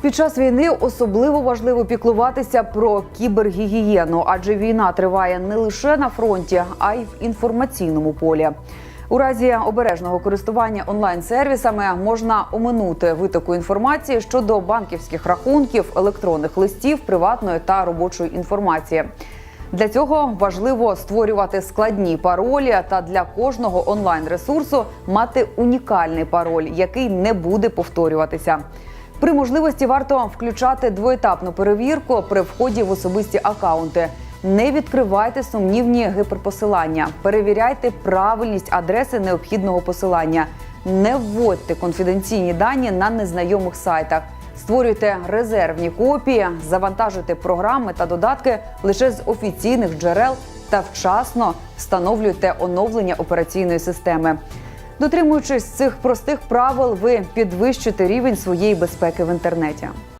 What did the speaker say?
Під час війни особливо важливо піклуватися про кібергігієну, адже війна триває не лише на фронті, а й в інформаційному полі. У разі обережного користування онлайн-сервісами можна оминути витоку інформації щодо банківських рахунків, електронних листів, приватної та робочої інформації. Для цього важливо створювати складні паролі та для кожного онлайн-ресурсу мати унікальний пароль, який не буде повторюватися. При можливості варто включати двоетапну перевірку при вході в особисті акаунти. Не відкривайте сумнівні гіперпосилання, перевіряйте правильність адреси необхідного посилання, не вводьте конфіденційні дані на незнайомих сайтах. Створюйте резервні копії, завантажуйте програми та додатки лише з офіційних джерел та вчасно встановлюйте оновлення операційної системи. Дотримуючись цих простих правил, ви підвищите рівень своєї безпеки в інтернеті.